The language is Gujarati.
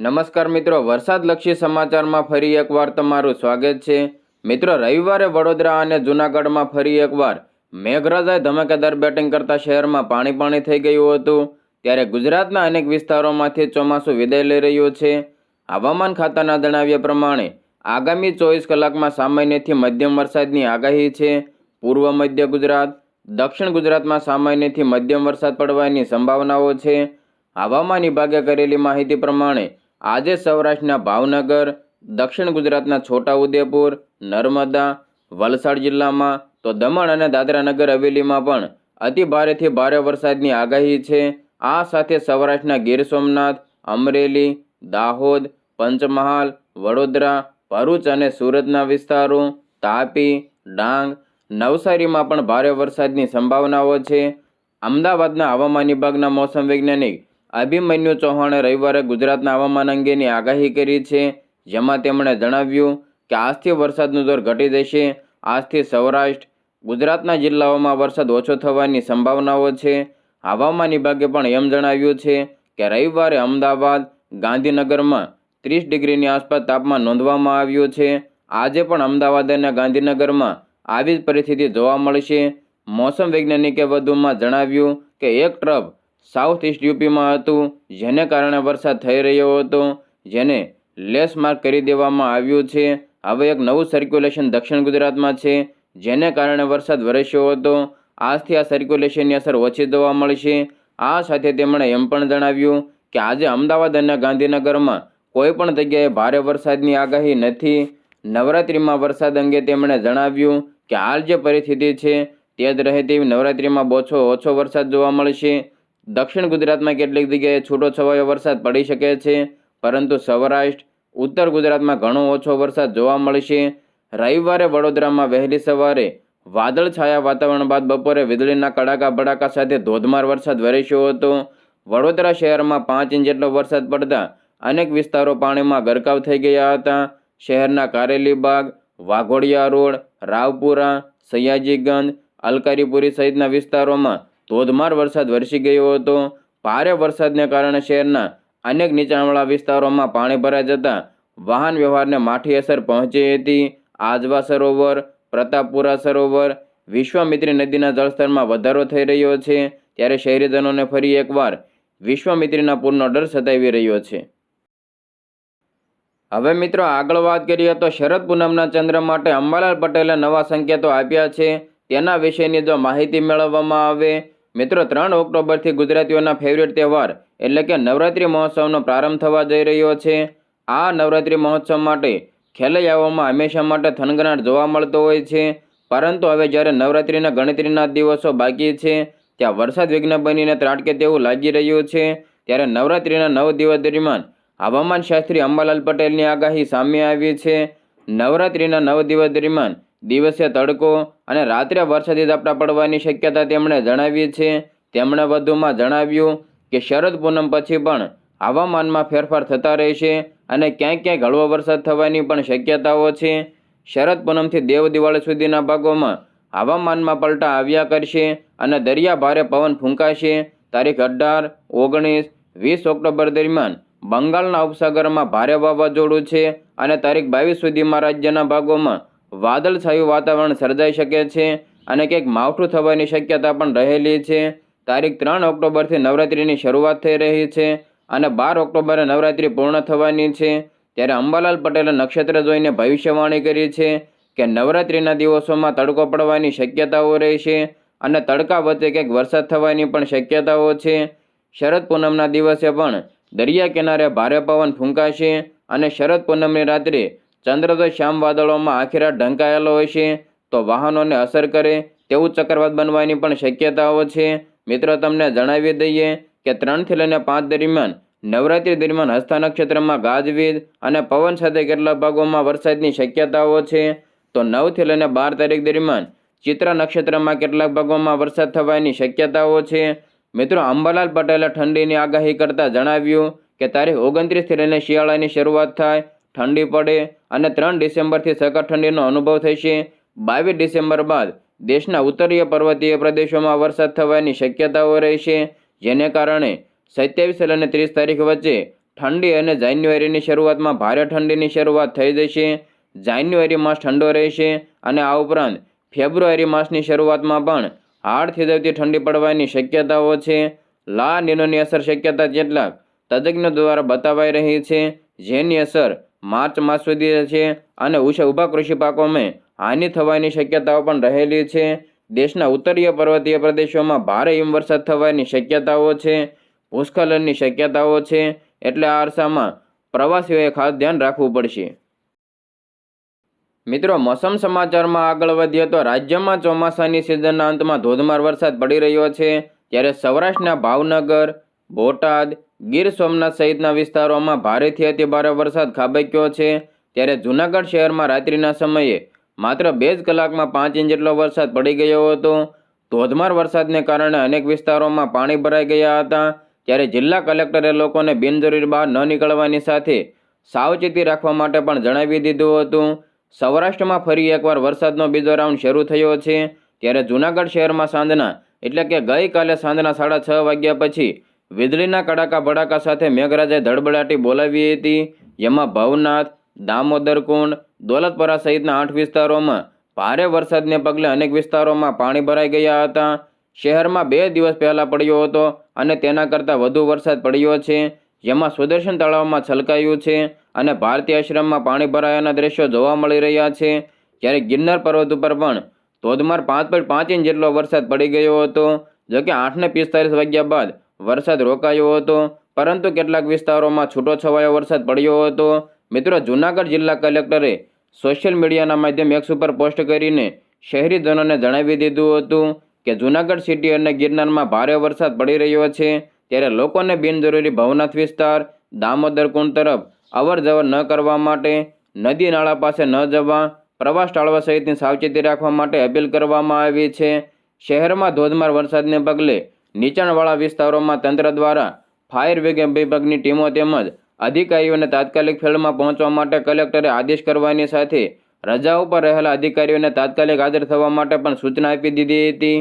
નમસ્કાર મિત્રો વરસાદલક્ષી સમાચારમાં ફરી એકવાર તમારું સ્વાગત છે. મિત્રો, રવિવારે વડોદરા અને જૂનાગઢમાં ફરી એકવાર મેઘરાજાએ ધમાકેદાર બેટિંગ કરતા શહેરમાં પાણી પાણી થઈ ગયું હતું. ત્યારે ગુજરાતના અનેક વિસ્તારોમાંથી ચોમાસું વિદાય લઈ રહ્યું છે. હવામાન ખાતાના જણાવ્યા પ્રમાણે, આગામી ચોવીસ કલાકમાં સામાન્યથી મધ્યમ વરસાદની આગાહી છે. પૂર્વ મધ્ય ગુજરાત, દક્ષિણ ગુજરાતમાં સામાન્યથી મધ્યમ વરસાદ પડવાની સંભાવનાઓ છે. હવામાન વિભાગે કરેલી માહિતી પ્રમાણે આજે સૌરાષ્ટ્રના ભાવનગર, દક્ષિણ ગુજરાતના છોટાઉદેપુર, નર્મદા, વલસાડ જિલ્લામાં તો દમણ અને દાદરા નગર હવેલીમાં પણ અતિ ભારેથી ભારે વરસાદની આગાહી છે. આ સાથે સૌરાષ્ટ્રના ગીર સોમનાથ, અમરેલી, દાહોદ, પંચમહાલ, વડોદરા, ભરૂચ અને સુરતના વિસ્તારો, તાપી, ડાંગ, નવસારીમાં પણ ભારે વરસાદની સંભાવનાઓ છે. અમદાવાદના હવામાન વિભાગના મોસમ વૈજ્ઞાનિક અભિમન્યુ ચૌહાણે રવિવારે ગુજરાતના હવામાન અંગેની આગાહી કરી છે, જેમાં તેમણે જણાવ્યું કે આજથી વરસાદનું દર ઘટી જશે. આજથી સૌરાષ્ટ્ર, ગુજરાતના જિલ્લાઓમાં વરસાદ ઓછો થવાની સંભાવનાઓ છે. હવામાન વિભાગે પણ એમ જણાવ્યું છે કે રવિવારે અમદાવાદ, ગાંધીનગરમાં ત્રીસ ડિગ્રીની આસપાસ તાપમાન નોંધવામાં આવ્યું છે. આજે પણ અમદાવાદ અને ગાંધીનગરમાં આવી જ પરિસ્થિતિ જોવા મળશે. મોસમ વૈજ્ઞાનિકે વધુમાં જણાવ્યું કે એક ટ્રફ સાઉથ ઇસ્ટ યુપીમાં હતું, જેને કારણે વરસાદ થઈ રહ્યો હતો, જેને લેસ માર્ક કરી દેવામાં આવ્યું છે. હવે એક નવું સર્ક્યુલેશન દક્ષિણ ગુજરાતમાં છે, જેને કારણે વરસાદ વરસ્યો હતો. આજથી આ સર્ક્યુલેશનની અસર ઓછી જોવા મળશે. આ સાથે તેમણે એમ પણ જણાવ્યું કે આજે અમદાવાદ અને ગાંધીનગરમાં કોઈ પણ જગ્યાએ ભારે વરસાદની આગાહી નથી. નવરાત્રિમાં વરસાદ અંગે તેમણે જણાવ્યું કે હાલ જે પરિસ્થિતિ છે, તે જ રહે તેવી નવરાત્રિમાં ઓછો ઓછો વરસાદ જોવા મળશે. દક્ષિણ ગુજરાતમાં કેટલીક જગ્યાએ છૂટો છવાયો વરસાદ પડી શકે છે, પરંતુ સૌરાષ્ટ્ર, ઉત્તર ગુજરાતમાં ઘણો ઓછો વરસાદ જોવા મળશે. રવિવારે વડોદરામાં વહેલી સવારે વાદળછાયા વાતાવરણ બાદ બપોરે વીજળીના કડાકા ભડાકા સાથે ધોધમાર વરસાદ વરસ્યો હતો. વડોદરા શહેરમાં પાંચ ઇંચ જેટલો વરસાદ પડતા અનેક વિસ્તારો પાણીમાં ગરકાવ થઈ ગયા હતા. શહેરના કારેલીબાગ વાઘોડિયા રોડ, રાવપુરા, સયાજીગંજ, અલકારીપુરી સહિતના વિસ્તારોમાં ધોધમાર વરસાદ વરસી ગયો હતો. ભારે વરસાદને કારણે શહેરના અનેક નીચાણવાળા વિસ્તારોમાં પાણી ભરાઈ જતા વાહન વ્યવહારને માઠી અસર પહોંચી હતી. આજવા સરોવર, પ્રતાપપુરા સરોવર, વિશ્વામિત્રી નદીના જળસ્તરમાં વધારો થઈ રહ્યો છે. ત્યારે શહેરીજનોને ફરી એકવાર વિશ્વામિત્રીના પૂરનો ડર સતાવી રહ્યો છે. હવે મિત્રો આગળ વાત કરીએ તો શરદ પૂનમના ચંદ્ર માટે અંબાલાલ પટેલે નવા સંકેતો આપ્યા છે. તેના વિશેની જો માહિતી મેળવવામાં આવે મિત્રો, ત્રણ ઓક્ટોબરથી ગુજરાતીઓના ફેવરેટ તહેવાર એટલે કે નવરાત્રિ મહોત્સવનો પ્રારંભ થવા જઈ રહ્યો છે. આ નવરાત્રિ મહોત્સવ માટે ખેલૈયાઓમાં હંમેશા માટે થનગનાટ જોવા મળતો હોય છે. પરંતુ હવે જ્યારે નવરાત્રિના ગણતરીના દિવસો બાકી છે, ત્યાં વરસાદ વિઘ્ન બનીને ત્રાટકે તેવું લાગી રહ્યું છે. ત્યારે નવરાત્રિના નવ દિવસ દરમિયાન હવામાન શાસ્ત્રી અંબાલાલ પટેલની આગાહી સામે આવી છે. નવરાત્રિના નવ દિવસ દરમિયાન દિવસે તડકો અને રાત્રે વરસાદી ઝાપટા પડવાની શક્યતા તેમણે જણાવી છે. તેમણે વધુમાં જણાવ્યું કે શરદ પૂનમ પછી પણ હવામાનમાં ફેરફાર થતા રહેશે અને ક્યાંક ક્યાંક હળવો વરસાદ થવાની પણ શક્યતાઓ છે. શરદ પૂનમથી દેવ દિવાળી સુધીના ભાગોમાં હવામાનમાં પલટા આવ્યા કરશે અને દરિયા ભારે પવન ફૂંકાશે. તારીખ અઢાર, ઓગણીસ, વીસ ઓક્ટોબર દરમિયાન બંગાળના ઉપસાગરમાં ભારે વાવાઝોડું છે અને તારીખ બાવીસ સુધીમાં રાજ્યના ભાગોમાં વાદળછાયું વાતાવરણ સર્જાઈ શકે છે અને ક્યાંક માવઠું થવાની શક્યતા પણ રહેલી છે. તારીખ ત્રણ ઓક્ટોબરથી નવરાત્રિની શરૂઆત થઈ રહી છે અને બાર ઓક્ટોબરે નવરાત્રિ પૂર્ણ થવાની છે. ત્યારે અંબાલાલ પટેલે નક્ષત્ર જોઈને ભવિષ્યવાણી કરી છે કે નવરાત્રિના દિવસોમાં તડકો પડવાની શક્યતાઓ રહેશે અને તડકા વચ્ચે ક્યાંક વરસાદ થવાની પણ શક્યતાઓ છે. શરદ પૂનમના દિવસે પણ દરિયા કિનારે ભારે પવન ફૂંકાશે અને શરદ પૂનમની રાત્રે ચંદ્ર શ્યામ વાદળોમાં આખીરા ઢંકાયેલો હોય છે, તો વાહનોને અસર કરે તેવું ચક્રવાત બનવાની પણ શક્યતાઓ છે. મિત્રો, તમને જણાવી દઈએ કે ત્રણથી લઈને પાંચ દરમિયાન, નવરાત્રી દરમિયાન હસ્તા નક્ષત્રમાં ગાજવીજ અને પવન સાથે કેટલાક ભાગોમાં વરસાદની શક્યતાઓ છે. તો નવથી લઈને બાર તારીખ દરમિયાન, ચિત્ર નક્ષત્રમાં કેટલાક ભાગોમાં વરસાદ થવાની શક્યતાઓ છે. મિત્રો, અંબાલાલ પટેલે ઠંડીની આગાહી કરતાં જણાવ્યું કે તારીખ ઓગણત્રીસથી લઈને શિયાળાની શરૂઆત થાય ઠંડી પડે અને ત્રણ ડિસેમ્બરથી સખત ઠંડીનો અનુભવ થશે. બાવીસ ડિસેમ્બર બાદ દેશના ઉત્તરીય પર્વતીય પ્રદેશોમાં વરસાદ થવાની શક્યતાઓ રહેશે, જેને કારણે સત્યાવીસ અને ત્રીસ તારીખ વચ્ચે ઠંડી અને જાન્યુઆરીની શરૂઆતમાં ભારે ઠંડીની શરૂઆત થઈ જશે. જાન્યુઆરી માસ ઠંડો રહેશે અને આ ઉપરાંત ફેબ્રુઆરી માસની શરૂઆતમાં પણ હાડ થીજવતી ઠંડી પડવાની શક્યતાઓ છે. લા નીનોની અસર શક્યતા જેટલા તજજ્ઞો દ્વારા બતાવાઈ રહી છે, જેની અસર માર્ચ માસ સુધી છે અને ઊભા કૃષિ પાકોમાં હાનિ થવાની શક્યતાઓ પણ રહેલી છે. દેશના ઉત્તરીય પર્વતીય પ્રદેશોમાં ભારે હિમવર્ષા થવાની શક્યતાઓ છે, ભૂસ્ખલનની શક્યતાઓ છે, એટલે આ અરસામાં પ્રવાસીઓએ ખાસ ધ્યાન રાખવું પડશે. મિત્રો, મોસમ સમાચારમાં આગળ વધીએ તો રાજ્યમાં ચોમાસાની સિઝનના અંતમાં ધોધમાર વરસાદ પડી રહ્યો છે. ત્યારે સૌરાષ્ટ્રના ભાવનગર, બોટાદ ગીર સોમનાથ સહિતના વિસ્તારોમાં ભારેથી અતિ ભારે વરસાદ ખાબક્યો છે. ત્યારે જૂનાગઢ શહેરમાં રાત્રિના સમયે માત્ર બે જ કલાકમાં પાંચ ઇંચ જેટલો વરસાદ પડી ગયો હતો. ધોધમાર વરસાદને કારણે અનેક વિસ્તારોમાં પાણી ભરાઈ ગયા હતા. ત્યારે જિલ્લા કલેક્ટરે લોકોને બિનજરૂરી બહાર ન નીકળવાની સાથે સાવચેતી રાખવા માટે પણ જણાવી દીધું હતું. સૌરાષ્ટ્રમાં ફરી એકવાર વરસાદનો બીજો રાઉન્ડ શરૂ થયો છે. ત્યારે જૂનાગઢ શહેરમાં સાંજના, એટલે કે ગઈકાલે સાંજના સાડા છ વાગ્યા પછી વીજળીના કડાકા ભડાકા સાથે મેઘરાજાએ ધડબડાટી બોલાવી હતી. જેમાં ભવનાથ દામોદરકુંડ દોલતપરા સહિતના આઠ વિસ્તારોમાં ભારે વરસાદને પગલે અનેક વિસ્તારોમાં પાણી ભરાઈ ગયા હતા. શહેરમાં બે દિવસ પહેલાં પડ્યો હતો અને તેના કરતાં વધુ વરસાદ પડ્યો છે. જેમાં સુદર્શન તળાવમાં છલકાયું છે અને ભારતીય આશ્રમમાં પાણી ભરાયાના દ્રશ્યો જોવા મળી રહ્યા છે. જ્યારે ગિરનાર પર્વત ઉપર પણ ધોધમાર પાંચ પોઈન્ટ પાંચ ઇંચ જેટલો વરસાદ પડી ગયો હતો. જોકે આઠને પિસ્તાલીસ વાગ્યા બાદ વરસાદ રોકાયો હતો, પરંતુ કેટલાક વિસ્તારોમાં છૂટો છવાયો વરસાદ પડ્યો હતો. મિત્રો, જૂનાગઢ જિલ્લા કલેક્ટરે સોશિયલ મીડિયાના માધ્યમ એક્સ ઉપર પોસ્ટ કરીને શહેરીજનોને જણાવી દીધું હતું કે જૂનાગઢ સિટી અને ગિરનારમાં ભારે વરસાદ પડી રહ્યો છે. ત્યારે લોકોને બિનજરૂરી ભવનાથ વિસ્તાર, દામોદર કુંડ તરફ અવર જવર ન કરવા માટે, નદી નાળા પાસે ન જવા, પ્રવાસ ટાળવા સહિતની સાવચેતી રાખવા માટે અપીલ કરવામાં આવી છે. શહેરમાં ધોધમાર વરસાદને પગલે નીચાણવાળા વિસ્તારોમાં તંત્ર દ્વારા ફાયર વિભાગની ટીમો તેમજ અધિકારીઓને તાત્કાલિક ફિલ્ડમાં પહોંચવા માટે કલેક્ટરે આદેશ કરવાની સાથે રજા ઉપર રહેલા અધિકારીઓને તાત્કાલિક હાજર થવા માટે પણ સૂચના આપી દીધી હતી.